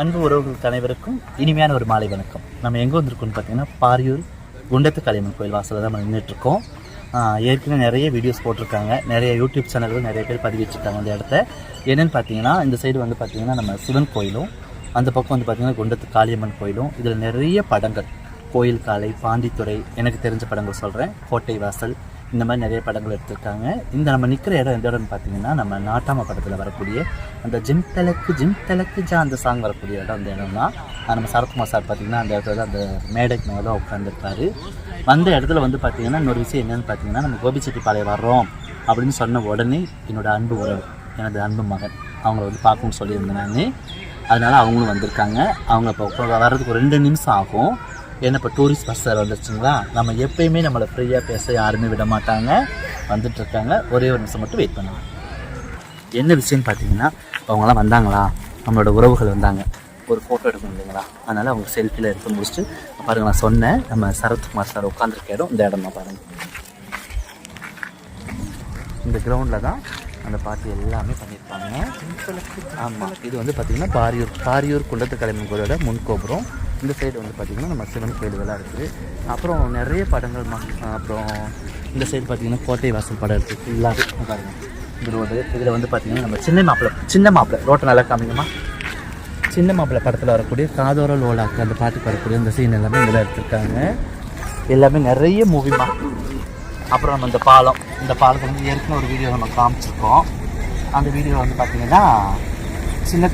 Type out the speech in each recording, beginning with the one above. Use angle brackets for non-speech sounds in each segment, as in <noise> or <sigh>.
அன்பு உறவுகள் அனைவருக்கும் இனிமையான ஒரு மாலை வணக்கம். நம்ம எங்கே வந்திருக்கோம்னு பார்த்தீங்கன்னா பாரியூர் குண்டத்து காளியம்மன் கோயில் வாசலில் தான் நம்ம நின்றுட்டுருக்கோம் ஏற்கனவே நிறைய வீடியோஸ் போட்டிருக்காங்க. நிறைய யூடியூப் சேனல்கள் நிறைய பேர் பதிவிட்டிருக்காங்க அந்த இடத்த. என்னென்னு பார்த்தீங்கன்னா இந்த சைடு வந்து பார்த்தீங்கன்னா நம்ம சிவன் கோயிலும் அந்த பக்கம் வந்து பார்த்திங்கன்னா குண்டத்து காளியம்மன் கோயிலும். இதில் நிறைய படங்கள். கோயில் காலை பாண்டித்துறை எனக்கு தெரிஞ்ச படங்கள் சொல்கிறேன் கோட்டை வாசல் இந்த மாதிரி நிறைய படங்கள் எடுத்திருக்காங்க. இந்த நம்ம நிற்கிற இடம் எந்த இடம்னு பார்த்தீங்கன்னா நம்ம நாட்டாம படத்தில் வரக்கூடிய அந்த ஜிம் தலக்கு ஜிம் தலக்கு ஜா அந்த சாங் வரக்கூடிய இடம் அந்த இடம் தான் நம்ம சரத்குமார் சார் பார்த்தீங்கன்னா அந்த இடத்துல அந்த மேடைக்கு மேலே தான் வந்த இடத்துல வந்து பார்த்தீங்கன்னா இன்னொரு விஷயம் என்னென்னு பார்த்தீங்கன்னா நம்ம கோபிச்செட்டிப்பாளையம் வர்றோம் அப்படின்னு சொன்ன உடனே என்னோட அன்பு உறவு எனது அன்பு மகன் அவங்கள வந்து பார்க்கணும்னு சொல்லியிருந்தேன் நான். அதனால் அவங்களும் வந்திருக்காங்க. அவங்க இப்போ வர்றதுக்கு ஒரு ரெண்டு நிமிஷம் ஆகும். ஏன்னா இப்போ டூரிஸ்ட் பஸ் சார் வந்துருச்சுங்களா? நம்ம எப்பயுமே நம்மளை ஃப்ரீயாக பேச யாருமே விட மாட்டாங்க. வந்துட்டு இருக்காங்க. ஒரே ஒரு நிமிஷம் மட்டும் வெயிட் பண்ணுங்க. என்ன விஷயம்னு பார்த்தீங்கன்னா அவங்களாம் வந்தாங்களா? நம்மளோட உறவுகள் வந்தாங்க. ஒரு ஃபோட்டோ எடுக்கணும் இல்லைங்களா? அதனால் அவங்க செல்ஃபியில் எடுத்து முடிச்சுட்டு பாருங்க நான் சொன்னேன். நம்ம சரத்குமார் சார் உட்காந்துருக்க இடம் இந்த இடம் தான் பாருங்கள் இந்த கிரவுண்டில் தான் அந்த பாட்டு எல்லாமே பண்ணியிருப்பாங்க. ஆமாம் இது வந்து பார்த்திங்கன்னா பாரியூர் பாரியூர் குண்டத்து கலைமன் கோயிலோட முன்கோபுரம் இந்த சைடு வந்து பார்த்திங்கன்னா நம்ம சிவன் கோயில்களாக இருக்குது. அப்புறம் நிறைய படங்கள் அப்புறம் இந்த சைடு பார்த்திங்கன்னா கோட்டை வாசல் படம் இருக்குது ஃபுல்லாகவே பாருங்க. இந்த ரோடு. இதில் வந்து பார்த்திங்கன்னா நம்ம சின்ன மாப்பிள்ளை சின்ன மாப்பிள்ளை ரோட்டை நல்லா காமிங்கம்மா. சின்ன மாப்பிள்ளை படத்தில் வரக்கூடிய காதோர லோலாக்கு அந்த பாட்டுக்கு வரக்கூடிய அந்த சீன் எல்லாமே இதில் எடுத்துருக்காங்க. எல்லாமே நிறைய மூவிமா அப்புறம் நம்ம இந்த பாலம். இந்த பாலத்தை வந்து ஏற்கனவே ஒரு வீடியோ நம்ம காமிச்சிருக்கோம். அந்த வீடியோ வந்து பார்த்திங்கன்னா சின்ன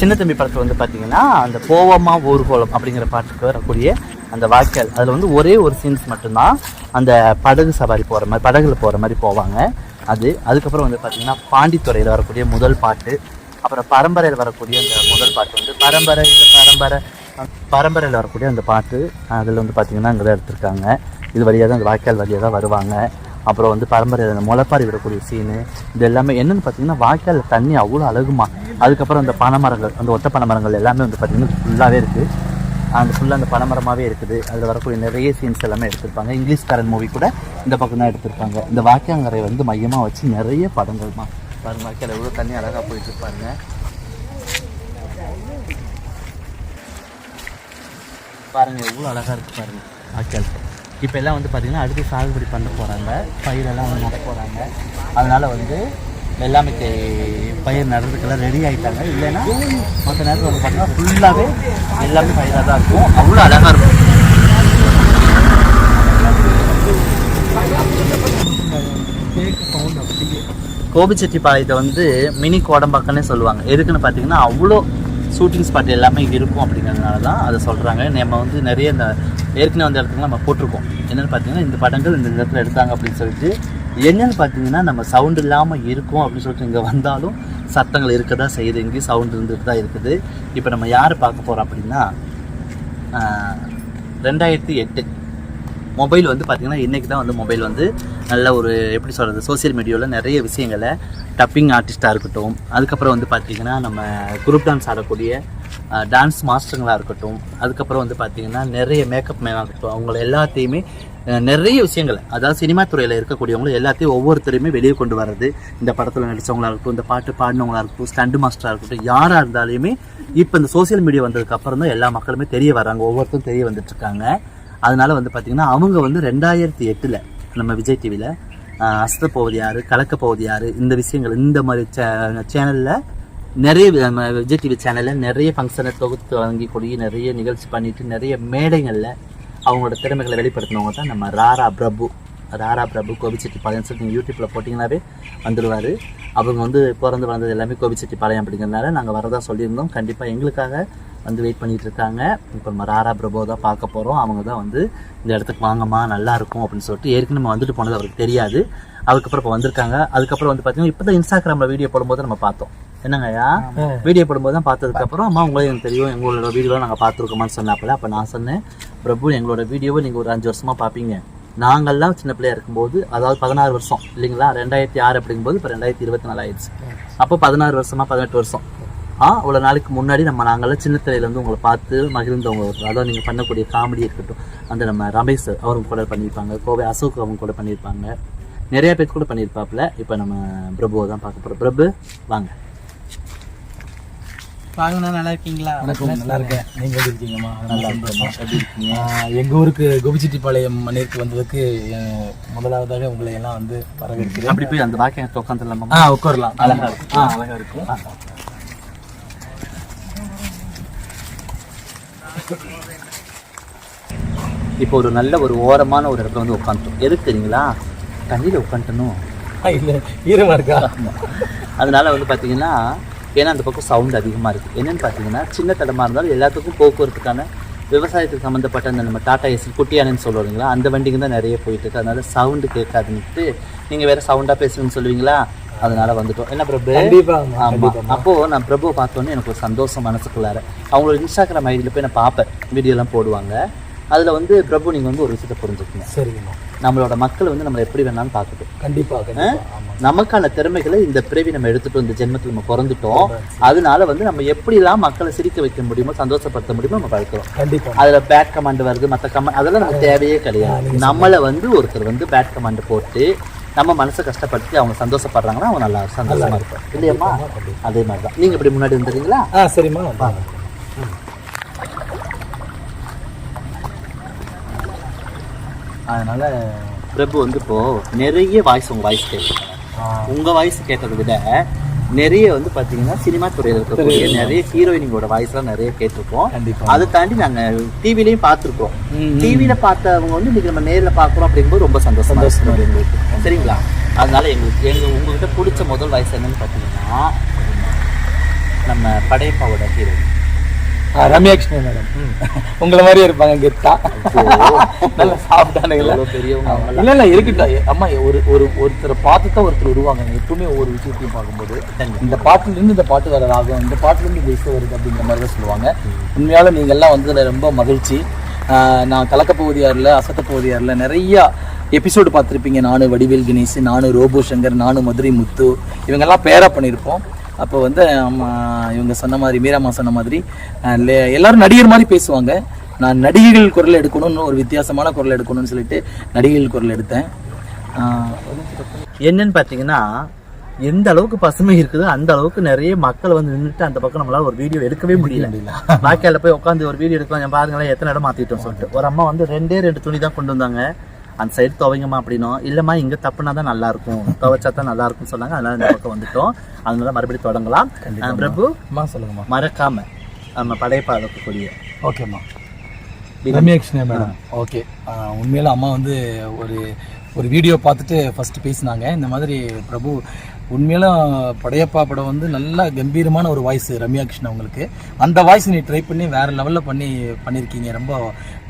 சின்ன தம்பி படத்தில் வந்து பார்த்தீங்கன்னா அந்த போவமா ஊர்கோலம் அப்படிங்கிற பாட்டுக்கு வரக்கூடிய அந்த வாய்க்கால். அதில் வந்து ஒரே ஒரு சீன்ஸ் மட்டும்தான் அந்த படகு சவாரி போகிற மாதிரி படகுல போகிற மாதிரி போவாங்க. அது அதுக்கப்புறம் வந்து பார்த்தீங்கன்னா பாண்டித்துறையில் வரக்கூடிய முதல் பாட்டு. அப்புறம் பரம்பரையில் வரக்கூடிய அந்த முதல் பாட்டு வந்து பரம்பரை இல்லை பரம்பரை பரம்பரையில் வரக்கூடிய அந்த பாட்டு. அதில் வந்து பார்த்திங்கன்னா அங்கே தான் எடுத்திருக்காங்க. இது வழியாக தான் அந்த வாய்க்கால் வழியாக தான் வருவாங்க. அப்புறம் வந்து பரம்பரை அந்த முளைப்பாரி விடக்கூடிய சீனு இது எல்லாமே என்னென்னு பார்த்தீங்கன்னா வாய்க்காலில் தண்ணி அவ்வளோ அழகுமா? அதுக்கப்புறம் அந்த பனைமரங்கள் அந்த ஒத்த பனைமரங்கள் எல்லாமே வந்து பார்த்திங்கன்னா ஃபுல்லாகவே இருக்குது அந்த ஃபுல்லாக அந்த பனைமரமாகவே இருக்குது. அதில் வரக்கூடிய நிறைய சீன்ஸ் எல்லாமே எடுத்திருப்பாங்க. இங்கிலீஷ்காரன் மூவி கூட இந்த பக்கம் தான் எடுத்திருப்பாங்க. இந்த வாக்கியாங்கரை வந்து மையமாக வச்சு நிறைய படங்கள்மா. பாருங்க வாக்கியால் எவ்வளோ தண்ணி அழகாக போயிட்டு இருப்பாருங்க பாருங்க. எவ்வளோ அழகாக இருக்குது பாருங்கள் வாக்கியால் இப்போ எல்லாம் வந்து பார்த்திங்கன்னா அடுத்து சாகுபடி பண்ண போகிறாங்க பயிரெல்லாம் வந்து நட போகிறாங்க அதனால் வந்து எல்லாமே பயிர் நடுறதுக்கெல்லாம் ரெடி ஆகிட்டாங்க இல்லைன்னா மற்ற நேரத்தில் வந்து பார்த்தீங்கன்னா ஃபுல்லாகவே எல்லாமே பயிராக தான் இருக்கும். அவ்வளோ அழகாக இருக்கும். கோபிச்செட்டிப்பாளையத்தை வந்து மினி கோடம்பாக்கன்னே சொல்லுவாங்க. எதுக்குன்னு பார்த்தீங்கன்னா அவ்வளோ ஷூட்டிங் ஸ்பாட் எல்லாமே இங்கே இருக்கும் அப்படிங்கிறதுனால தான் அதை சொல்கிறாங்க நம்ம வந்து நிறைய இந்த ஏற்கனவே வந்த இடத்துல நம்ம போட்டிருக்கோம். என்னென்னு பார்த்தீங்கன்னா இந்த படங்கள் இந்த இடத்துல எடுத்தாங்க அப்படின்னு சொல்லிட்டு என்னென்னு பார்த்தீங்கன்னா நம்ம சவுண்ட் இல்லாமல் இருக்கும் அப்படின்னு சொல்லிட்டு இங்கே வந்தாலும் சத்தங்கள் இருக்க தான் செய்யுது. இங்கேயும் சவுண்ட் இருந்துட்டு தான் இருக்குது. இப்போ நம்ம யார் பார்க்க போகிறோம் அப்படின்னா ரெண்டாயிரத்தி எட்டு. மொபைல் வந்து பார்த்திங்கன்னா இன்றைக்கி தான் வந்து மொபைல் வந்து நல்ல ஒரு எப்படி சொல்கிறது சோஷியல் மீடியாவில் நிறைய விஷயங்களை டப்பிங் ஆர்டிஸ்ட்டாக இருக்கட்டும் அதுக்கப்புறம் வந்து பார்த்திங்கன்னா நம்ம குரூப் டான்ஸ் ஆடக்கூடிய டான்ஸ் மாஸ்டருங்களாக இருக்கட்டும் அதுக்கப்புறம் வந்து பார்த்திங்கன்னா நிறைய மேக்கப் மேனாக இருக்கட்டும் அவங்கள எல்லாத்தையுமே நிறைய விஷயங்களை அதாவது சினிமா துறையில் இருக்கக்கூடியவங்களும் எல்லாத்தையும் ஒவ்வொருத்தரையுமே வெளியே கொண்டு வர்றது இந்த படத்தில் நடித்தவங்களாக இருக்கட்டும் இந்த பாட்டு பாடினவங்களாக இருக்கட்டும் ஸ்டண்ட் மாஸ்டராக இருக்கட்டும் யாராக இருந்தாலுமே இப்போ இந்த சோஷியல் மீடியா வந்ததுக்கு அப்புறம் தான் எல்லா மக்களுமே தெரிய வராங்க ஒவ்வொருத்தரும் தெரிய வந்துட்டுருக்காங்க அதனால வந்து பார்த்திங்கன்னா அவங்க வந்து ரெண்டாயிரத்தி எட்டில் நம்ம விஜய் டிவியில் அஸ்த போவது யார் கலக்க போவது யார் இந்த விஷயங்கள் இந்த மாதிரி சே சேனலில் நிறைய நம்ம விஜய் டிவி சேனலில் நிறைய ஃபங்க்ஷனை தொகுத்து வழங்கி கூடிய நிறைய நிகழ்ச்சி பண்ணிட்டு நிறைய மேடைகளில் அவங்களோட திறமைகளை வெளிப்படுத்தினவங்க தான் நம்ம ராரா பிரபு. ராரா பிரபு கோபிச்செட்டிப்பாளையம் சொல்லி நீங்கள் யூடியூப்பில் போட்டிங்கனாவே வந்துடுவார் அவங்க வந்து பிறந்து வளர்ந்தது எல்லாமே கோபிச்செட்டிப்பாளையம் அப்படிங்கிறதுனால நாங்கள் வரதா சொல்லியிருந்தோம். கண்டிப்பாக எங்களுக்காக வந்து வெயிட் பண்ணிட்டு இருக்காங்க இப்போ நம்ம ராரா பிரபு தான் பார்க்க போகிறோம் அவங்க தான் வந்து இந்த இடத்துக்கு வாங்கம்மா நல்லா இருக்கும் அப்படின்னு சொல்லிட்டு ஏற்கனவே நம்ம வந்துட்டு போனது அவருக்கு தெரியாது. அதுக்கப்புறம் இப்போ வந்திருக்காங்க. அதுக்கப்புறம் வந்து பார்த்தீங்கன்னா இப்போ தான் இன்ஸ்டாகிராமில் வீடியோ போடும்போது நம்ம பார்த்தோம். என்னங்கய்யா வீடியோ போடும்போது தான் பார்த்ததுக்கப்புறம் அம்மா உங்களுக்கு எனக்கு தெரியும். எங்களோட வீடியோலாம் நாங்கள் பார்த்துருக்கோமான்னு சொன்னாப்புல. அப்போ நான் சொன்னேன் பிரபு எங்களோட வீடியோவை நீங்கள் ஒரு அஞ்சு வருஷமாக பார்ப்பீங்க. நாங்கள்லாம் சின்ன பிள்ளையா இருக்கும்போது அதாவது பதினாறு வருஷம் இல்லைங்களா? ரெண்டாயிரத்தி ஆறு அப்படிங்கும்போது இப்போ ரெண்டாயிரத்தி இருபத்தி நாலு ஆயிடுச்சு. அப்போ பதினாறு வருஷமா பதினெட்டு வருஷம். அவ்வளோ நாளைக்கு முன்னாடி நம்ம நாங்கள்லாம் சின்ன திரையிலேருந்து உங்களை பார்த்து மகிழ்ந்தவங்க அதாவது நீங்கள் பண்ணக்கூடிய காமெடி இருக்கட்டும். அந்த நம்ம ரமேஷ் அவங்க கூட பண்ணியிருப்பாங்க. கோவை அசோக் அவங்க கூட பண்ணியிருப்பாங்க. நிறைய பேர் கூட பண்ணியிருப்பாப்புல. இப்போ நம்ம பிரபுவை தான் பார்க்க போகிறோம் பிரபு வாங்க. வாங்கண்ணா நல்லா இருக்கீங்களா? வணக்கம் நல்லா இருக்கேன். நீங்க எப்படி இருக்கீங்கம்மா நல்லா இருக்கேம்மா. எப்படி இருக்கீங்க? ஆஹ் எங்க ஊருக்கு கோபிச்செட்டிப்பாளையம் மண்ணிற்கு வந்ததுக்கு முதலாவதாக உங்களை எல்லாம் வந்து வரவேற்கிறேன். அப்படி போய் அந்த வாக்கியத்தை உட்காந்துடலாமா ஆ உட்காரலாம். அழகா இருக்கும். ஆ அழகா இருக்கும். இப்போ ஒரு நல்ல ஒரு ஓரமான ஒரு இடத்துல வந்து உட்காந்துட்டோம். எதுக்கு தெரியுங்களா? தண்ணியில் உட்காந்துட்டணும் இல்ல ஈரமா இருக்கா? அதனால வந்து பார்த்தீங்கன்னா ஏன்னா அந்த பக்கம் சவுண்ட் அதிகமாக இருக்குது என்னன்னு பார்த்தீங்கன்னா சின்ன தடமாக இருந்தாலும் எல்லாத்துக்கும் போக்குவரத்துக்கான விவசாயத்துக்கு சம்மந்தப்பட்ட அந்த நம்ம டாடா ஏசி குட்டியானன்னு சொல்லுவாங்களா அந்த வண்டிங்க தான் நிறைய போயிட்டு இருக்கு. அதனால சவுண்டு கேட்காதுன்ட்டு நீங்கள் வேற சவுண்டாக பேசுறேன்னு சொல்லுவீங்களா? அதனால வந்துட்டோம். என்ன பிரபு? கண்டிப்பா ஆமா. அப்போ நான் பிரபுவை பார்த்தோன்னே எனக்கு ஒரு சந்தோஷம் மனசுக்குள்ளார. அவங்களோட இன்ஸ்டாகிராம் ஐடியில் போய் நான் பார்ப்பேன். வீடியோலாம் போடுவாங்க. அதில் வந்து பிரபு நீங்கள் வந்து ஒரு விஷயத்தை புரிஞ்சுக்கணும் சரிங்கம்மா. நம்மளோட மக்கள் வந்து நம்ம எப்படி வேணாலும் பார்க்கட்டும் கண்டிப்பா கண்டிப்பா. ஆமா. நமக்கான திறமைகளை இந்த பிறவி நம்ம எடுத்துட்டோம் இந்த ஜென்மத்தில் நம்ம பிறந்துட்டோம். அதனால வந்து நம்ம எப்படிலாம் மக்களை சிரிக்க வைக்க முடியுமோ சந்தோஷப்படுத்த முடியுமோ நம்ம பழக்கிறோம் கண்டிப்பா. அதுல பேட் கமாண்ட் வருது மற்ற கமாண்ட் அதெல்லாம் நமக்கு தேவையே கிடையாது. நம்மளை வந்து ஒருத்தர் வந்து பேட் கமாண்ட் போட்டு நம்ம மனசை கஷ்டப்படுத்தி அவங்க சந்தோஷப்படுறாங்கன்னா அவங்க நல்லா சந்தோஷமா இருப்பாங்க. இல்லையம்மா? அதே மாதிரி தான் நீங்க இப்படி முன்னாடி வந்துடுறீங்களா ஆ சரிம்மா. வாங்க. அதனால பிரபு வந்து இப்போ நிறைய வாய்ஸ் உங்க வாய்ஸ் கேட்கும் ஆ, உங்க வாய்ஸ் கேட்டதை விட நிறைய வந்து பாத்தீங்கன்னா சினிமா துறையில் இருக்கக்கூடிய நிறைய ஹீரோயினிங்களோட வாய்ஸ்லாம் நிறைய கேட்டிருக்கோம். கண்டிப்பா. அதை தாண்டி நாங்க டிவிலையும் பார்த்துருக்கோம். டிவியில பார்த்தவங்க வந்து இன்னைக்கு நம்ம நேர்ல பார்க்குறோம் அப்படிங்கும்போது ரொம்ப சந்தோஷமா இருக்கு. எங்களுக்கு. சரிங்களா? அதனால எங்களுக்கு எங்க உங்ககிட்ட பிடிச்ச முதல் வயசு என்னன்னு பார்த்தீங்கன்னா நம்ம படையப்பாவோட ஹீரோ ஆ, ரம்யா கிருஷ்ணன் மேடம். உங்களை மாதிரியே இருப்பாங்க கெத்தா. நல்ல சாப்பிட்டானுங்களா? பெரியவங்க இல்ல இல்ல இருக்கட்டும். அம்மா ஒரு ஒரு ஒருத்தரை பார்த்து தான் ஒருத்தர் உருவாங்க. எப்பவுமே ஒவ்வொரு விஷயத்தையும் பார்க்கும்போது இந்த பாட்டுல இருந்து இந்த பாட்டு வர ராகம் இந்த பாட்டுல இருந்து இந்த இசை வருது அப்படிங்கிற மாதிரி தான் சொல்லுவாங்க. உண்மையால நீங்க எல்லாம் வந்ததுல ரொம்ப மகிழ்ச்சி. நான் கலக்க பகுதியாரில் அசத்த பகுதியாரில் நிறைய எபிசோடு பார்த்துருப்பீங்க. நானு வடிவேல் கணேஷ் நானு ரோபோ சங்கர் நானு மதுரை முத்து. இவங்கெல்லாம் பேரா பண்ணியிருப்போம். அப்போ வந்து இவங்க சொன்ன மாதிரி மீராமா சொன்ன மாதிரி எல்லாரும் நடிகர் மாதிரி பேசுவாங்க. நான் நடிகைகள் குரல் எடுக்கணும்னு ஒரு வித்தியாசமான குரல் எடுக்கணும்னு சொல்லிட்டு நடிகைகள் குரல் எடுத்தேன். என்னன்னு பார்த்தீங்கன்னா எந்த அளவுக்கு பசுமை இருக்குதோ அந்த அளவுக்கு நிறைய மக்கள் வந்து நின்றுட்டு அந்த பக்கம் நம்மளால ஒரு வீடியோ எடுக்கவே முடியல. வாய்க்கால போய் உட்காந்து ஒரு வீடியோ எடுக்கலாம் பாருங்களேன் எத்தனை இடம் மாத்திட்டோம் சொல்லிட்டு. ஒரு அம்மா வந்து ரெண்டே ரெண்டு துணி தான் கொண்டு வந்தாங்க. அந்த சைடு துவைங்கம்மா அப்படின்னும் இல்லம்மா இங்க தப்புனா தான் நல்லா இருக்கும் துவைச்சா தான் நல்லா இருக்கும்னு சொன்னாங்க. அதனால இந்த பக்கம் வந்துட்டோம். அதனால மறுபடியும் தொடங்கலாம். பிரபு சொல்லுங்கம்மா. மறக்காம நம்ம படையப்பா இருக்கக்கூடிய ஓகேம்மா ரம்யா கிருஷ்ணன் மேடம். ஓகே. உண்மையில அம்மா வந்து ஒரு ஒரு வீடியோ பார்த்துட்டு ஃபர்ஸ்ட் பேசினாங்க. இந்த மாதிரி பிரபு உண்மையில படையப்பா படம் வந்து நல்ல கம்பீரமான ஒரு வாய்ஸ் ரம்யா கிருஷ்ணன் உங்களுக்கு அந்த வாய்ஸ் நீ ட்ரை பண்ணி வேற லெவலில் பண்ணி பண்ணியிருக்கீங்க ரொம்ப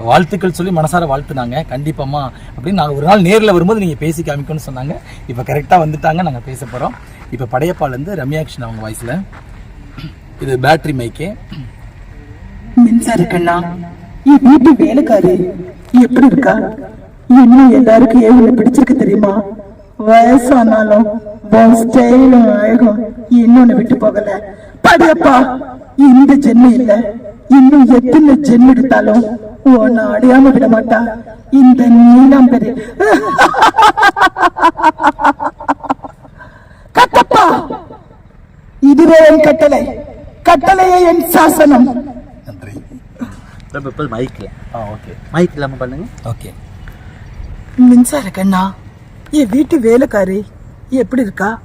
வாழ்த்துக்கள் சொல்லி மனசார வாழ்த்துனாங்க. கண்டிப்பாம்மா. அப்படின்னு நாங்கள் ஒரு நாள் நேரில் வரும்போது நீங்கள் பேசி காமிக்கணும்னு சொன்னாங்க. இப்போ கரெக்டாக வந்துட்டாங்க. நாங்கள் பேச போகிறோம் இப்போ படையப்பாலேருந்து ரம்யா கிருஷ்ணன் அவங்க வாய்ஸில் இது பேட்டரி மைக்கு மின்சார கண்ணா என் வீட்டு வேலைக்காரி எப்படி இருக்கா? இன்னும் எல்லாருக்கும் எவ்வளவு பிடிச்சிருக்கு தெரியுமா? வயசானாலும் உன் ஸ்டைலும் அழகும் இன்னொன்னு விட்டு போகல படையப்பா இந்த ஜென்மம் இல்ல இன்னும் எத்தனை ஜென்மம் எடுத்தாலும் உன்னை அடையாம விட மாட்டா இந்த நீலாம்பரி கட்டப்பா இதுவே என் கட்டளை கட்டளையே என் சாசனம் நன்றி மைக்ல ஆ ஓகே மைக் இல்லாம பண்ணுங்க ஓகே மின்சார கண்ணா என் வீட்டு வேலைக்காரி எப்படி இருக்கா?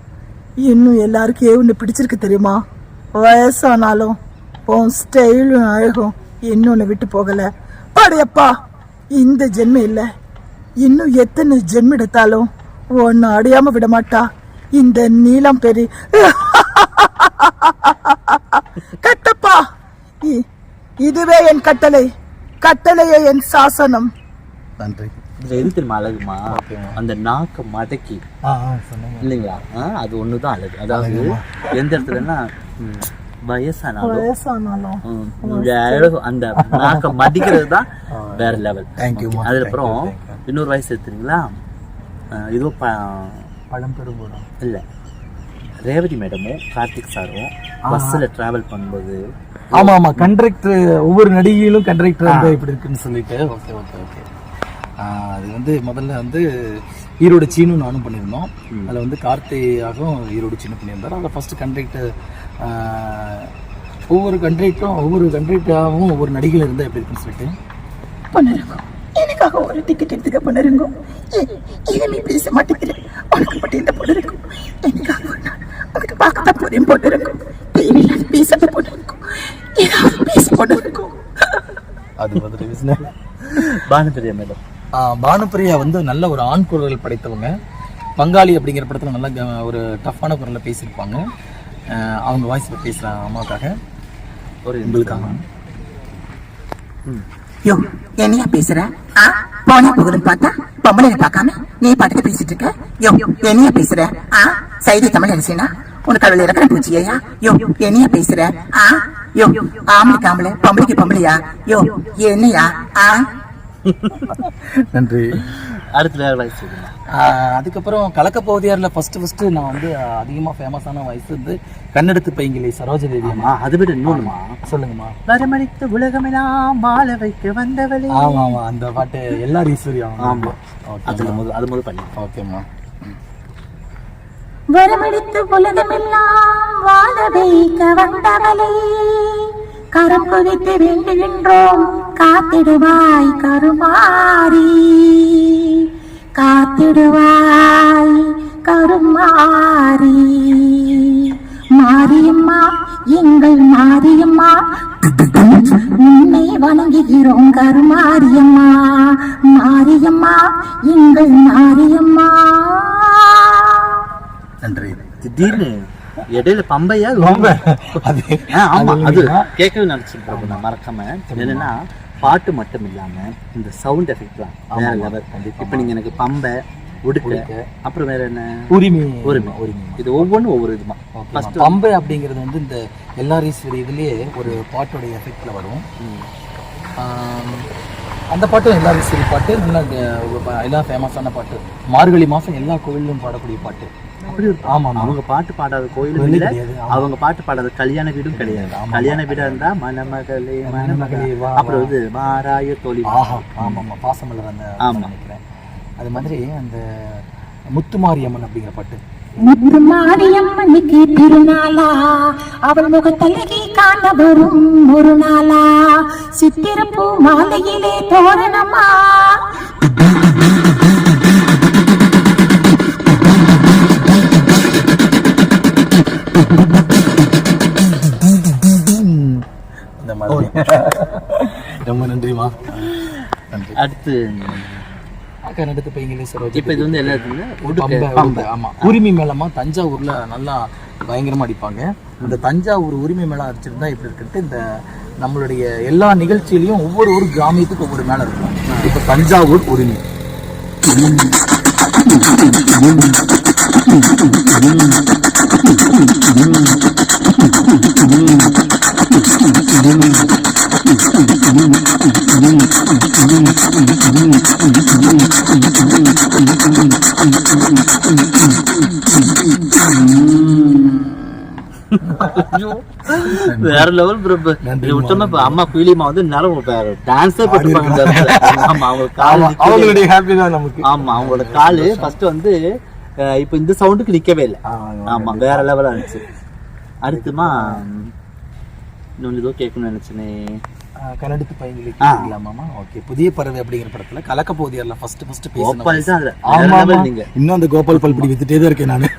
இன்னும் எல்லாருக்கும் ஒன்று பிடிச்சிருக்கு தெரியுமா? வயசானாலும் உன் ஸ்டைலும் அழகும் இன்னொன்று விட்டு போகலை. படையப்பா இந்த ஜென்மம் இல்லை. இன்னும் எத்தனை ஜென்மம் எடுத்தாலும் ஒன்று அடையாமல் விட மாட்டா. இந்த நீலம் பெரி. <laughs> கட்டப்பா இ- இதுவே என் கட்டளை. கட்டளையே என் சாசனம். நன்றி. இதுல எது தெரியுமா அழகுமா. அந்த நாக்க மடக்கி. இல்லைங்களா? அது ஒண்ணுதான் அழகு. அதாவது எந்த இடத்துலன்னா வயசானாலும் அந்த நாக்க மடிக்கிறது தான் வேற லெவல் தேங்க்யூ அதுக்கப்புறம் இன்னொரு வயசு எடுத்துறீங்களா இதோ ப பழம் பெருங்கூடம் இல்ல. ரேவதி மேடமும் கார்த்திக் சாரும் பஸ்ஸில் டிராவல் பண்ணும்போது ஆமா ஆமா. கண்டக்டர் ஒவ்வொரு நடிகையிலும் கண்டக்டர் வந்து இப்படி இருக்குன்னு சொல்லிட்டு. ஓகே ஓகே ஓகே அது வந்து முதல்ல வந்து ஈரோடு சீனு நானும் பண்ணியிருந்தோம். அதில் வந்து கார்த்தியாகவும் ஈரோடு சீனு பண்ணியிருந்தார். அதில் ஃபர்ஸ்ட் கண்டக்டர் ஒவ்வொரு கண்ட்ரிக்கும் ஒவ்வொரு கண்ட்ரிக்காகவும் ஒவ்வொரு நடிகைகள் இருந்தால் எப்படி இருக்குன்னு சொல்லிட்டு. பொண்ணுருங்கோ எனக்காக ஒரு டிக்கெட் எடுத்துக்க பொண்ணுருங்கோ இனிமே பேச மாட்டேங்கிற? உனக்கு மட்டும் இந்த பொண்ணு இருக்கும் எனக்காக உனக்கு பார்க்கத்தான் போறேன் பொண்ணு இருக்கும் தேவையில்லாத பேசாத பொண்ணு இருக்கும் ஏதாவது பேச பொண்ணு இருக்கும் அது. பானுபிரியா மேடம் ஆ, பானுப்பிரியா வந்து நல்ல ஒரு ஆண் குரல் படைத்தவங்க. பங்காளி அப்படிங்கிற படத்தில் நல்ல ஒரு டஃப்பான குரலில் பேசியிருப்பாங்க. அவங்க வாய்ஸ் பேசுகிறாங்க அம்மாவுக்காக. ஒரு எங்களுக்காக. யோ என்னையா பேசுற? ஆ? போனா போகுதுன்னு பார்த்தா பொம்பளை பார்க்காம நீ பாட்டுக்கு பேசிட்டு இருக்க? யோ என்னையா பேசுற? ஆ? சைடி தமிழ் அரிசினா உனக்கு அவள் இருக்கிற பூச்சியா யோ என்னையா பேசுற? ஆ? யோ ஆம்பளை ஆம்பளை பொம்பளைக்கு பொம்பளையா? யோ என்னையா? ஆ? <laughs> நன்றி. அடுத்த வேற வாய்ஸ் ஆ, அதுக்கப்புறம் கலக்க பகுதியாரில் ஃபஸ்ட்டு ஃபஸ்ட்டு நான் வந்து அதிகமாக ஃபேமஸான வாய்ஸ் வந்து கண்ணெடுத்து பைங்கிலி சரோஜ தேவி அம்மா அதை விட இன்னொன்னுமா? சொல்லுங்கம்மா. வரமளித்த உலகமெல்லாம் வாழ வைக்க வந்தவளே. ஆமாம் ஆமாம் அந்த பாட்டு எல்லாரும் ஈஸ்வரியா ஆமா. ஓகே அதுல முதல் அது முதல் பண்ணி. ஓகேம்மா. வரமளித்து உலகமெல்லாம் வாழ வைக்க வந்தவளே. கரம் குவித்து வேண்டுகின்றோம் காத்திடுவாய் கருமாரி காத்திடுவாய் கருமாரி மாரியம்மா எங்கள் மாரியம்மா உன்னை வணங்குகிறோம் கருமாரியம்மா. மாரியம்மா எங்கள் மாரியம்மா. நன்றி. திடீர்னு இடையில பம்பையா? அது ஆ, ஆமா அது? கேட்கவே நினைச்சேன் பிரபு நான் மறக்காம. என்னன்னா பாட்டு மட்டும் இல்லாம இந்த சவுண்ட் எஃபெக்ட்லாம் வேற லெவல் இப்ப நீங்க எனக்கு பம்பை உடுக்க அப்புறம் வேற என்ன? உரிமை. உரிமை. உரிமை. இது ஒவ்வொன்றும் ஒவ்வொரு இதுமா. ஃபர்ஸ்ட் பம்பை அப்படிங்கிறது வந்து இந்த எல்லாரீஸ்வரி இதுலயே ஒரு பாட்டோட எஃபெக்ட்ல வரும். அந்த பாட்டும் எல்லாரீஸ்வரி பாட்டு. நல்லா எல்லாம் ஃபேமஸான பாட்டு. மார்கழி மாசம் எல்லா கோவிலும் பாடக்கூடிய பாட்டு. அப்படி ஒரு ஆமா ஆமா. அவங்க பாட்டு பாடாத கோயிலும் இல்ல. அவங்க பாட்டு பாடாத கல்யாண வீடும் கிடையாது. கல்யாண வீடா இருந்தா மணமகளே மணமகளே வா, அப்புறம் வந்து மாராய தோழி ஆஹா ஆமா ஆமா. பாசமலர் அந்த ஆமா. நினைக்கிறேன். அது மாதிரி அந்த முத்துமாரியம்மன் அப்படிங்கிற பாட்டு. முத்து மாரியம்மனுக்கு திருநாளா அவள் முகத்தழகி காண வரும் ஒரு நாளா சித்திரப்பூ மாலையிலே தோரணமா. ரொம்ப நன்றிமா நன்றி. அடுத்து அக்கா நடத்து பையங்களே சரோஜி. இப்ப இது வந்து என்ன இருக்குன்னா பம்பை, உடுக்க பம்பை, ஆமா. உரிமை மேளமா தஞ்சாவூர்ல நல்லா பயங்கரமா அடிப்பாங்க. இந்த தஞ்சாவூர் உரிமை மேளம் அடிச்சிருந்தா இப்படி இருக்குன்ட்டு இந்த நம்மளுடைய எல்லா நிகழ்ச்சியிலையும் ஒவ்வொரு ஒரு கிராமியத்துக்கு ஒவ்வொரு மேளம் இருக்கும். இப்ப தஞ்சாவூர் உரிமை. <laughs> <laughs> வேற லெவல் நன்றி, இது விட்டோம்னா அம்மா குயிலிமா வந்து வேற டான்ஸே. ஆமா அவங்க கால் அவங்களுடைய ஹாப்பி தான் நமக்கு. ஆமா அவங்களோட காலு ஃபர்ஸ்ட் வந்து இப்ப இந்த சவுண்டுக்கு நிக்கவே இல்லை. ஆமா வேற லெவலா இருந்துச்சு. அடுத்துமா இன்னொன்று ஏதோ கேட்கணும்னு நினைச்சேனே. கன்னடத்து பையங்களே ஆ. இல்லாமாமா ஓகே புதிய பறவை அப்படிங்கிற படத்துல கலக்க போதியர்ல ஃபர்ஸ்ட் ஃபர்ஸ்ட் கோபால் தான் ஆமா. நீங்க. இன்னும் அந்த கோபால் பல்படி வித்துட்டே தான் இருக்கேன் நானு.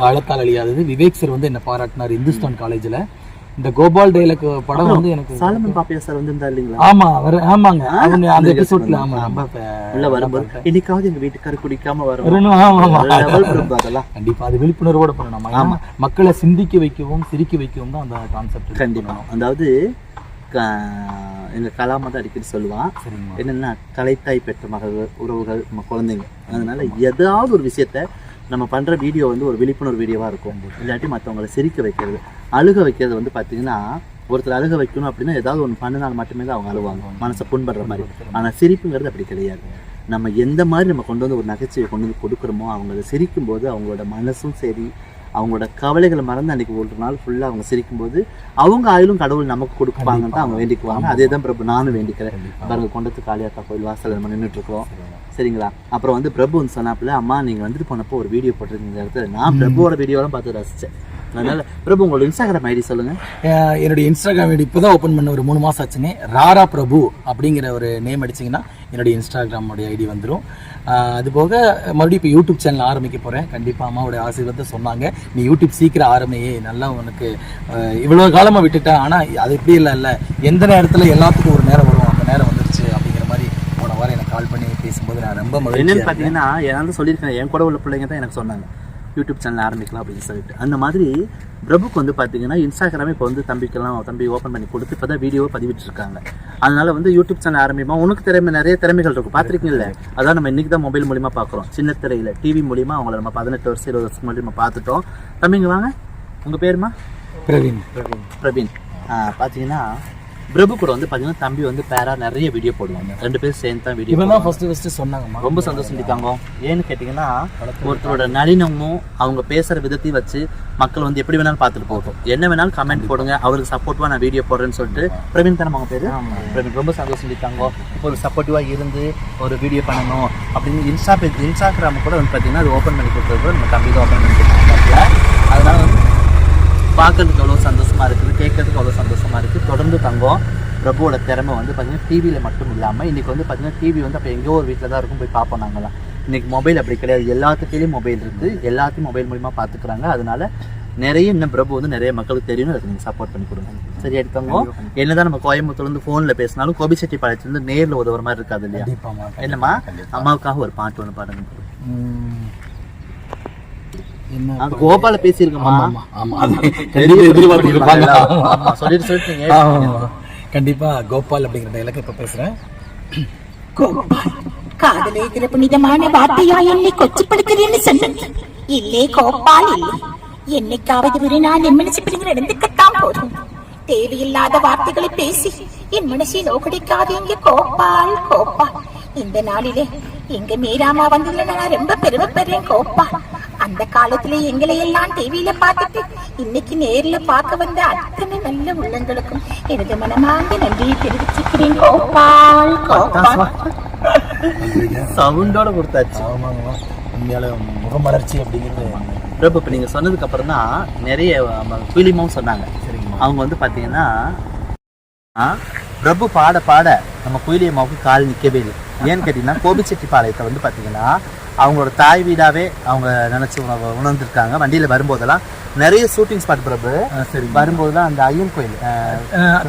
காலத்தால் அழியாதது. விவேக் சார் வந்து என்ன பாராட்டினார் இந்துஸ்தான் காலேஜ்ல இந்த கோபால் டைலக் படம் வந்து எனக்கு சாலமன் பாப்பியா சார் வந்திருந்தா இல்லைங்களா? ஆமா வர ஆமாங்க. அவங்க அந்த எபிசோட்ல ஆமா. ரொம்ப உள்ள வரும்போது இன்னைக்காவது எங்க வீட்டுக்காரர் குடிக்காம வரணும், ஆமா ஆமா. கண்டிப்பா அது விழிப்புணர்வோட பண்ணணும். ஆமா. மக்களை சிந்திக்க வைக்கவும் சிரிக்க வைக்கவும் தான் அந்த கான்செப்ட் கண்டிப்பா. அதாவது க- எங்க கலாமா தான் அடிக்கடி சொல்லுவான் என்னன்னா கலைத்தாய் பெற்ற மகள் உறவுகள் நம்ம குழந்தைங்க. அதனால ஏதாவது ஒரு விஷயத்த நம்ம பண்ணுற வீடியோ வந்து ஒரு விழிப்புணர்வு வீடியோவாக இருக்கும். இல்லாட்டி மற்றவங்களை சிரிக்க வைக்கிறது. அழுக வைக்கிறது வந்து பார்த்திங்கன்னா ஒருத்தர் அழுக வைக்கணும் அப்படின்னா ஏதாவது ஒன்று பண்ணினால் மட்டுமே தான் அவங்க அழுவாங்க. மனசை புண்படுற மாதிரி. ஆனால் சிரிப்புங்கிறது அப்படி கிடையாது. நம்ம எந்த மாதிரி நம்ம கொண்டு வந்து ஒரு நகைச்சுவை கொண்டு வந்து கொடுக்குறோமோ அவங்கள சிரிக்கும்போது சிரிக்கும் போது அவங்களோட மனசும் சரி அவங்களோட கவலைகளை மறந்து அன்னைக்கு ஒரு நாள் ஃபுல்லாக அவங்க சிரிக்கும்போது அவங்க ஆயுளும் கடவுள் நமக்கு கொடுப்பாங்கன்னு தான் அவங்க வேண்டிக்குவாங்க. அதே தான் பிரபு நானும் வேண்டிக்கிறேன். பாருங்க கொண்டத்து காளியாத்தா கோயில் வாசல் நம்ம நின்றுட்டு இருக்கோம் சரிங்களா? அப்புறம் வந்து பிரபு வந்து சொன்னாப்புல அம்மா நீங்க வந்துட்டு போனப்போ ஒரு வீடியோ போட்டிருக்கீங்க இடத்துல. நான் பிரபுவோட வீடியோலாம் பார்த்து ரசிச்சேன். அதனால பிரபு உங்களோட இன்ஸ்டாகிராம் ஐடி சொல்லுங்க. என்னுடைய இன்ஸ்டாகிராம் ஐடி இப்போ தான் ஓப்பன் பண்ண ஒரு மூணு மாதம் ஆச்சுன்னு ராரா பிரபு அப்படிங்கிற ஒரு நேம் அடிச்சிங்கன்னா என்னுடைய இன்ஸ்டாகிராமோடைய ஐடி வந்துடும் அது போக மறுபடியும் இப்போ யூடியூப் சேனல் ஆரம்பிக்க போகிறேன் கண்டிப்பாக அம்மாவோட ஆசீர்வாதத்தை சொன்னாங்க. நீ யூடியூப் சீக்கிரம் ஆரம்பியே நல்லா உனக்கு இவ்வளோ காலமாக விட்டுட்டேன் ஆனால் அது இப்படி இல்லை இல்லை. எந்த நேரத்தில் எல்லாத்துக்கும் ஒரு நேரம் வரும் அந்த நேரம் வந்துருச்சு அப்படிங்கிற மாதிரி போன வாரம் எனக்கு கால் பண்ணி பேசும்போது நான் ரொம்ப என்னன்னு பார்த்தீங்கன்னா நான் சொல்லியிருக்கேன் என் கூட உள்ள பிள்ளைங்க தான் எனக்கு சொன்னாங்க. யூடியூப் சேனல் ஆரம்பிக்கலாம் அப்படின்னு சொல்லிட்டு. அந்த மாதிரி பிரபுக்கு வந்து பார்த்தீங்கன்னா இன்ஸ்டாகிராமே இப்போ வந்து தம்பிக்கெல்லாம் தம்பி ஓப்பன் பண்ணி கொடுத்து இப்போ தான் வீடியோ பதிவிட்டு இருக்காங்க. அதனால வந்து யூடியூப் சேனல் ஆரம்பிமா உனக்கு திறமை நிறைய திறமைகள் இருக்கும் பார்த்துருக்கீங்கல்ல அதான் நம்ம இன்னைக்கு தான் மொபைல் மூலியமா பார்க்குறோம் சின்ன திரையில டிவி மூலியமா அவங்கள நம்ம பதினெட்டு வருஷம் இருபது வருஷம் மூலியமா பார்த்துட்டோம் தம்பிங்க வாங்க. உங்கள் பேருமா? பிரவீன். பிரவீன். பிரவீன் பார்த்தீங்கன்னா பிரபு கூட வந்து பார்த்தீங்கன்னா தம்பி வந்து பேரா நிறைய வீடியோ போடுவாங்க. ரெண்டு பேரும் சேர்ந்து தான் வீடியோ இவன் தான் ஃபஸ்ட்டு ஃபஸ்ட்டு சொன்னாங்கம்மா. ரொம்ப சந்தோஷம் இருக்காங்க ஏன்னு கேட்டிங்கன்னா ஒருத்தரோட நளினமும் அவங்க பேசுகிற விதத்தையும் வச்சு மக்கள் வந்து எப்படி வேணாலும் பார்த்துட்டு போகட்டும். என்ன வேணாலும் கமெண்ட் போடுங்க. அவருக்கு சப்போர்ட்டிவாக நான் வீடியோ போடுறேன்னு சொல்லிட்டு பிரவீன் தானே அவங்க பேர்? பிரவீன் ரொம்ப சந்தோஷம் இருக்காங்க ஒரு சப்போர்ட்டிவாக இருந்து ஒரு வீடியோ பண்ணணும் அப்படின்னு இன்ஸ்டா பேஜ் இன்ஸ்டாகிராம் கூட வந்து பார்த்தீங்கன்னா அது ஓப்பன் பண்ணி கொடுத்தது கூட நம்ம தம்பி தான் ஓப்பன் பண்ணி கொடுத்தாங்க அதனால வந்து பார்க்கறதுக்கு அவ்வளோ சந்தோஷமா இருக்குது கேட்கறதுக்கு அவ்வளோ சந்தோஷமா இருக்குது தொடர்ந்து தங்கம் பிரபுவோட திறமை வந்து பார்த்தீங்கன்னா டிவியில் மட்டும் இல்லாமல் இன்றைக்கி வந்து பார்த்தீங்கன்னா டிவி வந்து அப்போ எங்கேயோ ஒரு வீட்டில் தான் இருக்கும் போய் பார்ப்போம் நாங்களாம் இன்றைக்கி மொபைல் அப்படி கிடையாது. எல்லாத்துக்கையிலையும் மொபைல் இருக்குது எல்லாத்தையும் மொபைல் மூலிமா பார்த்துக்குறாங்க அதனால நிறைய இன்னும் பிரபு வந்து நிறைய மக்களுக்கு தெரியும் அதுக்கு நீங்கள் சப்போர்ட் பண்ணி கொடுங்க. சரி எடுத்தவங்க என்னதான் நம்ம கோயம்புத்தூர்லேருந்து ஃபோனில் பேசினாலும் கோபிச்செட்டி பாளையத்துலேருந்து நேரில் உதவுற மாதிரி இருக்காது இல்லையா? என்னம்மா? அம்மாவுக்காக ஒரு பாட்டு ஒன்று பாடுங்க. கோபால பேசியிருக்கோமா <laughs> சொல்லிட்டு சொல்லிட்டீங்க. கண்டிப்பா கோபால் அப்படிங்கிற டைலாக் இப்ப பேசுறேன். கோபால். காதலிக்கிற புனிதமான வார்த்தையா என்னை கொச்சப்படுத்துறேன்னு சொன்னேன். இல்லே கோபால் இல்லை. என்னைக்காவது ஒரு நாள் என் மனசு பிடிங்க நடந்துக்கத்தான் போதும். தேவையில்லாத வார்த்தைகளை பேசி என் மனசை நோக்கடிக்காதீங்க கோபால் கோபால். இந்த நாளிலே எங்க மீராமா வந்ததுல நான் ரொம்ப பெருமைப்படுறேன் கோபால். அந்த காலத்துல எங்களை எல்லாம் டிவியில பார்த்துட்டு இன்னைக்கு நேர்ல பார்க்க வந்த அத்தனை நல்ல உள்ளங்களுக்கும் எனது மனமார்ந்த நன்றியை தெரிவிச்சுக்கிறேன் கோபால் கோபால். சவுண்டோட கொடுத்தாச்சு. ஆமாங்கம்மா. உண்மையால முகமலர்ச்சி அப்படிங்கிறது பிரபு இப்போ நீங்கள் சொன்னதுக்கு அப்புறம் தான் நிறைய ஃபிலிமும் சொன்னாங்க. சரிங்கம்மா. அவங்க வந்து பார்த்தீங்கன்னா பிரபு பாட பாட நம்ம குயிலியம்மாவுக்கு கால் நிற்கவே இல்லை. ஏன்னு கேட்டிங்கன்னா கோபிச்செட்டிப்பாளையத்தை வந்து பார்த்தீங்கன்னா அவங்களோட தாய் வீடாவே அவங்க நினச்சி உணர்ந்துருக்காங்க. வண்டியில் வரும்போதெல்லாம் நிறைய ஷூட்டிங் ஸ்பாட் பிரபு. சரி வரும்போது தான் அந்த ஐயன் கோயில்.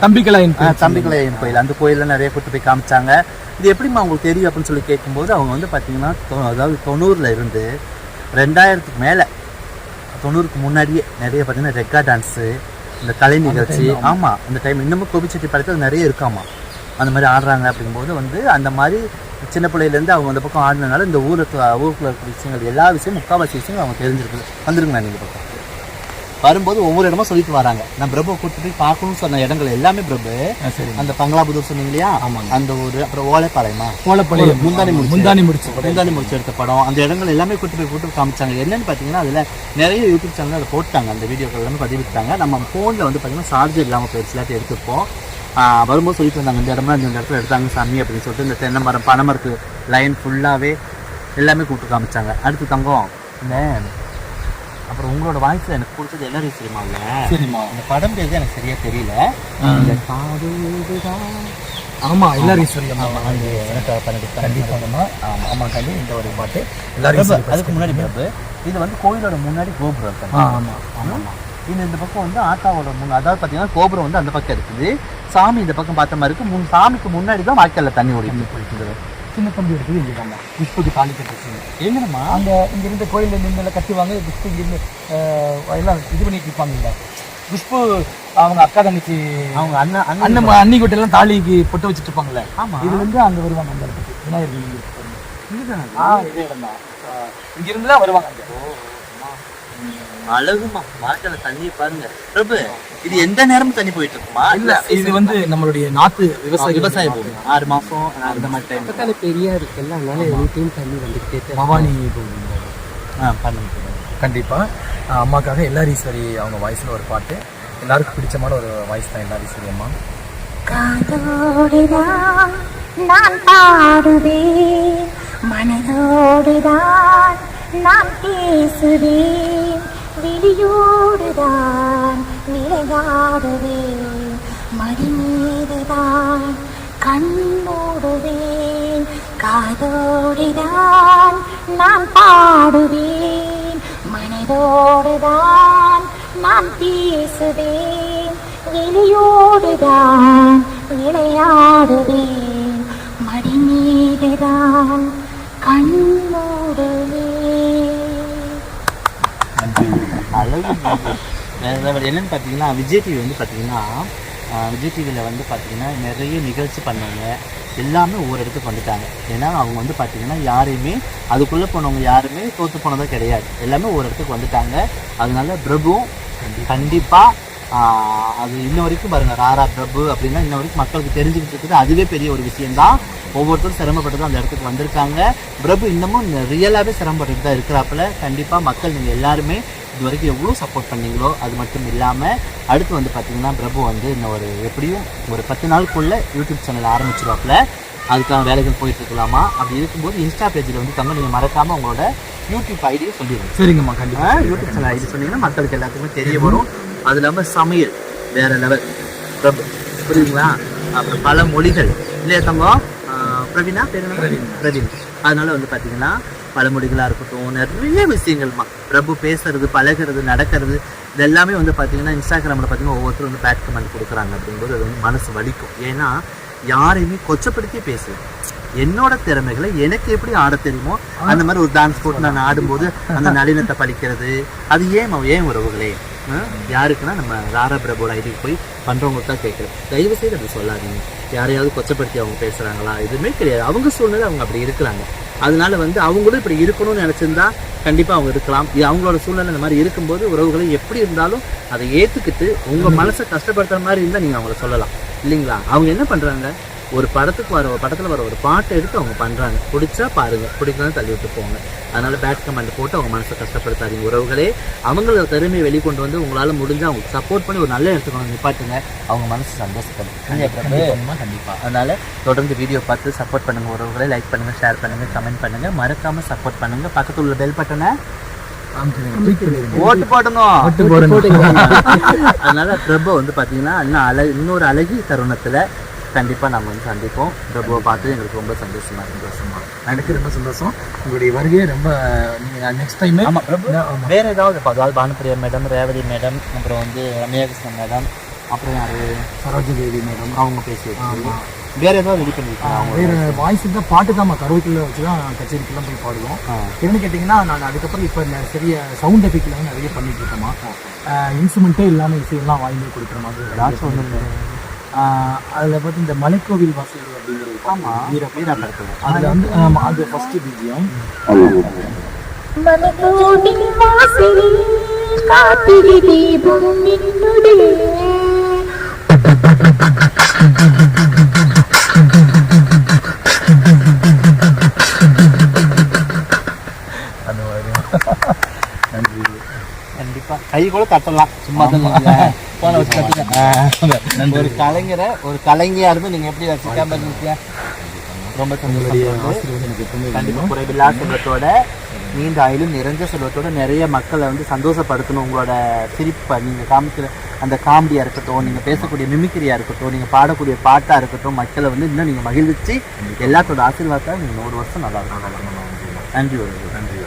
தம்பிக்கலாயின் ஆ, தம்பிக்குளையன் கோயில். அந்த கோயிலில் நிறைய கூட்டு போய் காமிச்சாங்க. இது எப்படிம்மா உங்களுக்கு தெரியும் அப்படின்னு சொல்லி கேட்கும்போது அவங்க வந்து பார்த்தீங்கன்னா அதாவது தொண்ணூறில் இருந்து ரெண்டாயிரத்துக்கு மேலே தொண்ணூறுக்கு முன்னாடியே நிறைய பார்த்தீங்கன்னா ரெக்கா டான்ஸு இந்த கலை நிகழ்ச்சி. ஆமாம் அந்த டைம் இன்னமும் கோபிச்செட்டி படத்தில் நிறைய இருக்காமா? அந்த மாதிரி ஆடுறாங்க அப்படிங்கும்போது வந்து அந்த மாதிரி சின்ன பிள்ளையிலேருந்து அவங்க அந்த பக்கம் ஆடினனால இந்த ஊருக்கு ஊருக்குள்ள இருக்கிற விஷயங்கள் எல்லா விஷயமும் முக்கால்வாசி விஷயங்கள் அவங்க தெரிஞ்சிருக்கு வந்துருங்க நீங்கள் பக்கம் வரும்போது ஒவ்வொரு இடமா சொல்லிட்டு வராங்க. நான் பிரபு கூட்டு போய் பார்க்கணும்னு சொன்ன இடங்கள் எல்லாமே பிரபு. சரி அந்த பங்களாபுதூர் சொன்னீங்க இல்லையா? அந்த ஊர் அப்புறம் ஓலைப்பாளையமா? கோலப்பள்ளியம் முந்தானி முடிச்சு. முந்தானி முடிச்சு முந்தானி முடிச்சு எடுத்த படம். அந்த இடங்கள் எல்லாமே கூட்டு போய் கூட்டு காமிச்சாங்க. என்னன்னு பார்த்தீங்கன்னா அதில் நிறைய யூடியூப் சேனல் அதை போட்டாங்க. அந்த வீடியோக்கள் எல்லாமே பதிவிட்டாங்க. நம்ம ஃபோனில் வந்து பார்த்தீங்கன்னா சார்ஜர் இல்லாமல் போயிடுச்சு. எடுத்துருப்போம். ஆஹ் வரும்போது சொல்லிட்டு வந்தாங்க இந்த இடம்லாம் இந்த இடத்துல எடுத்தாங்க சாமி அப்படின்னு சொல்லிட்டு இந்த தென்னை மரம் பனை மரத்து லைன் ஃபுல்லாகவே எல்லாமே கூப்பிட்டு காமிச்சாங்க. அடுத்து தங்கம். இந்த அப்புறம் உங்களோட வாய்ஸில் எனக்கு பிடிச்சது என்ன தெரியுமாங்க சரிம்மா இந்த படம் பேர் எனக்கு சரியா தெரியல. இந்த காதல்தான் ஆமா எல்லாரும் ஈஸ்வரியம் ஆமா, அது எனக்கு பன்னெண்டு கண்டிப்பாங்கம்மா ஆமா ஆமா கண்டி இந்த ஒரு பாட்டு. எல்லாரும் அதுக்கு முன்னாடி இது வந்து கோயிலோட முன்னாடி கோபுரம் இருக்கு. ஆ இது இந்த பக்கம் வந்து ஆத்தாவோட முன் அதாவது பார்த்தீங்கன்னா கோபுரம் வந்து அந்த பக்கம் இருக்குது. சாமி இந்த பக்கம் பார்த்த மாதிரி இருக்கு. முன் சாமிக்கு முன்னாடி தான் வாய்க்கால்ல தண்ணி ஓடிட்டு போயிட்டு சின்ன தம்பி இருக்குது இங்கே தாம்மா புஷ்புக்கு தாலி கட்டுச்சு எங்கம்மா அங்க இங்க இருந்து கோயில்ல நின்று கட்டுவாங்க. புஷ்பு இங்கிருந்து எல்லாம் இது பண்ணிட்டு இருப்பாங்கல்ல. புஷ்பு அவங்க அக்கா தங்கச்சி அவங்க அண்ணன் அண்ணன் அண்ணி எல்லாம் தாலிக்கு பொட்டு வச்சுட்டு இருப்பாங்கல்ல. ஆமா. இது வந்து அங்க வருவாங்க அந்த இடத்துக்கு. விநாயகர் இருக்கு. இதுதானா? இதே இடம் தான் இங்க இருந்து தான் வருவாங்க அங்க. அழகுமா? வாய்க்கால தண்ணியை பாருங்க. பிரபு இது எந்த நேரமும் தண்ணி போயிட்டு இருக்குமா இல்ல இது வந்து நம்மளுடைய நாத்து விவசாய விவசாய பூமி ஆறு மாசம் அந்த மாதிரி டைம் பக்கத்துல பெரியா இருக்குல்ல அதனால எனி டைம் தண்ணி வந்துகிட்டே பவானி பூமி. ஆ பண்ணுங்க கண்டிப்பா. அஹ் அம்மாக்காக எல்லாரீஸ்வரி அவங்க வாய்ஸ்ல ஒரு பாட்டு. எல்லாருக்கும் பிடிச்சமான ஒரு வாய்ஸ் தான் எல்லாரீஸ்வரி அம்மா. காதோடுதான் நான் பாடுவேன். மனதோடுதான் நான் பேசுவேன். விழியோடுதான் விளையாடுவேன். மடிமீதுதான் மீதுதான் காதோடுதான் நான் பாடுவேன். மனதோடுதான் நான் பேசுவேன். வெளியோடுதான் விளையாடுவேன். மடிமீதுதான் கண் அழகு. என்னன்னு பார்த்தீங்கன்னா விஜய் டிவி வந்து பார்த்தீங்கன்னா விஜய் டிவியில் வந்து பார்த்தீங்கன்னா நிறைய நிகழ்ச்சி பண்ணவங்க எல்லாமே ஒவ்வொரு இடத்துக்கு வந்துட்டாங்க. ஏன்னா அவங்க வந்து பார்த்தீங்கன்னா யாரையுமே அதுக்குள்ளே போனவங்க யாருமே தோற்று போனதே கிடையாது. எல்லாமே ஒவ்வொரு இடத்துக்கு வந்துட்டாங்க. அதனால பிரபு கண்டிப்பாக அது இன்ன வரைக்கும் பாருங்க ராரா பிரபு அப்படின்னா இன்ன வரைக்கும் மக்களுக்கு தெரிஞ்சுக்கிட்டு இருக்குது. அதுவே பெரிய ஒரு விஷயம்தான். ஒவ்வொருத்தரும் சிரமப்பட்டு அந்த இடத்துக்கு வந்திருக்காங்க. பிரபு இன்னமும் ரியலாகவே சிரமப்பட்டுட்டு தான் இருக்கிறாப்புல. கண்டிப்பாக மக்கள் நீங்கள் எல்லாருமே இது வரைக்கும் எவ்வளோ சப்போர்ட் பண்ணீங்களோ அது மட்டும் இல்லாமல் அடுத்து வந்து பார்த்தீங்கன்னா பிரபு வந்து இன்னும் ஒரு எப்படியும் ஒரு பத்து நாளுக்குள்ளே யூடியூப் சேனல் ஆரம்பிச்சிருவாப்புல. அதுக்கான வேலைகள் போயிட்டு இருக்கலாமா அப்படி இருக்கும்போது இன்ஸ்டா பேஜில் வந்து தங்க நீங்கள் மறக்காமல் உங்களோட யூடியூப் ஐடியை சொல்லிடுங்க சரிங்கம்மா கண்டிப்பா. ஆ, யூடியூப் சேனல் ஐடி சொன்னீங்கன்னா மக்களுக்கு எல்லாத்துக்குமே தெரிய வரும். அது இல்லாமல் சமையல் வேற லெவல் பிரபு புரியுதுங்களா? அப்புறம் பல மொழிகள். இல்லையா தங்கம்? பிரவீனா பேர் என்ன? பிரவீன். அதனால வந்து பார்த்தீங்கன்னா பழமொழிகளாக இருக்கட்டும் நிறைய விஷயங்கள்மா பிரபு பேசுறது பழகுறது நடக்கிறது இது எல்லாமே வந்து பார்த்தீங்கன்னா இன்ஸ்டாகிராமில் பார்த்தீங்கன்னா ஒவ்வொருத்தரும் வந்து பேட் கமெண்ட் கொடுக்குறாங்க அப்படிங்கும்போது அது வந்து மனசு வலிக்கும். ஏன்னா யாரையுமே கொச்சப்படுத்தி பேசு என்னோட திறமைகளை எனக்கு எப்படி ஆட தெரியுமோ அந்த மாதிரி ஒரு டான்ஸ் போட்டு நான் ஆடும்போது அந்த நளினத்தை பழிக்கிறது. அது ஏன் ஏன் உறவுகளே? யாருக்குன்னா நம்ம ராரா பிரபோட ஐடிக்கு போய் பண்ணுறவங்களுக்கு தான் கேட்குறேன். தயவு செய்து அப்படி சொல்லாதீங்க. யாரையாவது கொச்சப்படுத்தி அவங்க பேசுகிறாங்களா எதுவுமே கிடையாது. அவங்க சூழ்நிலை அவங்க அப்படி இருக்கிறாங்க. அதனால வந்து அவங்களும் இப்படி இருக்கணும்னு நினச்சிருந்தா கண்டிப்பாக அவங்க இருக்கலாம். இது அவங்களோட சூழ்நிலை இந்த மாதிரி இருக்கும்போது உறவுகளை எப்படி இருந்தாலும் அதை ஏற்றுக்கிட்டு உங்கள் மனசை கஷ்டப்படுத்துகிற மாதிரி இருந்தால் நீங்கள் அவங்கள சொல்லலாம். இல்லைங்களா? அவங்க என்ன பண்ணுறாங்க ஒரு படத்துக்கு வர படத்தில் வர ஒரு பாட்டை எடுத்து அவங்க பண்ணுறாங்க பிடிச்சா பாருங்க. பிடிக்கலாம் தள்ளி விட்டு போங்க. அதனால பேட் கமெண்ட் போட்டு அவங்க மனசை கஷ்டப்படுத்தாதீங்க. உறவுகளே அவங்களோட திறமையை வெளிக்கொண்டு வந்து உங்களால் முடிஞ்சு அவங்களுக்கு சப்போர்ட் பண்ணி ஒரு நல்ல இடத்துக்கு வந்து நிப்பாட்டுங்க. அவங்க மனசு சந்தோஷப்படும் கண்டிப்பாக அதனால தொடர்ந்து வீடியோ பார்த்து சப்போர்ட் பண்ணுங்க உறவுகளை. லைக் பண்ணுங்க ஷேர் பண்ணுங்க கமெண்ட் பண்ணுங்க. மறக்காம சப்போர்ட் பண்ணுங்க. பக்கத்துல உள்ள பெல் பட்டனை ஓட்டு போடணும். அதனால பிரபு வந்து பாத்தீங்கன்னா இன்னும் அழ இன்னொரு அழகிய தருணத்துல கண்டிப்பா நம்ம வந்து சந்திப்போம். பிரபுவை பார்த்து எங்களுக்கு ரொம்ப சந்தோஷமா சந்தோஷமா எனக்கு ரொம்ப சந்தோஷம். உங்களுடைய வருகையை ரொம்ப நீங்கள் நெக்ஸ்ட் டைம் ஆமா பிரபு. வேற ஏதாவது இப்போ அதாவது பானுப்பிரியா மேடம் ரேவதி மேடம் அப்புறம் வந்து ரம்யா கிருஷ்ணன் மேடம் அப்புறம் யாரு? சரோஜா தேவி மேடம். அவங்க பேசி வச்சிருக்கீங்க. வேற ஏதாவது ரெடி பண்ணிருக்கீங்க அவங்க வேறு வாய்ஸ் தான் பாட்டு தான் கருவேக்கில் வச்சு தான் கச்சேரிக்கெல்லாம் போய் பாடுவோம். என்னன்னு கேட்டிங்கன்னா நான் அதுக்கப்புறம் இப்போ நிறைய சவுண்ட் எஃபெக்ட்ல வந்து நிறைய பண்ணிட்டு இருக்கோமா இன்ஸ்ட்ருமெண்ட்டே இல்லாமல் இசையெல்லாம் வாங்கி கொடுக்குற மாதிரி ஏதாச்சும் அதில் பார்த்து இந்த மலைக்கோவில் வாசல் அப்படிங்கிறது ஆமா. வீரா வீரா படத்துல. அதில் வந்து ஆமா, அது ஃபஸ்ட்டு பிஜிஎம் மனதோடின் வாசலில் காத்திரி தீபம் மாதிரி. நன்றி கண்டிப்பா. கை கூட தட்டலாம். சும்மா தான் போன வச்சு ஒரு கலைஞரை ஒரு கலைஞரா இருந்து நீங்க எப்படி ரசிக்காம இருந்தீங்க ரொம்ப உங்களுடைய சந்தோஷம் ஆசீர்வாதம் எனக்கு எப்பவுமே கண்டிப்பா. குறைவில்லா செல்வத்தோட நீண்ட ஆயிலும் நிறைஞ்ச செல்வத்தோட நிறைய மக்களை வந்து சந்தோஷப்படுத்தணும். உங்களோட சிரிப்பை நீங்க காமிக்கிற அந்த காமெடியா இருக்கட்டும் நீங்க பேசக்கூடிய மிமிக்கிரியா இருக்கட்டும் நீங்க பாடக்கூடிய பாட்டா இருக்கட்டும் மக்களை வந்து இன்னும் நீங்க மகிழ்விச்சு எல்லாத்தோட ஆசீர்வாதத்தை நீங்க நூறு வருஷம் நல்லா இருக்கணும் நன்றி. ஒரு நன்றி.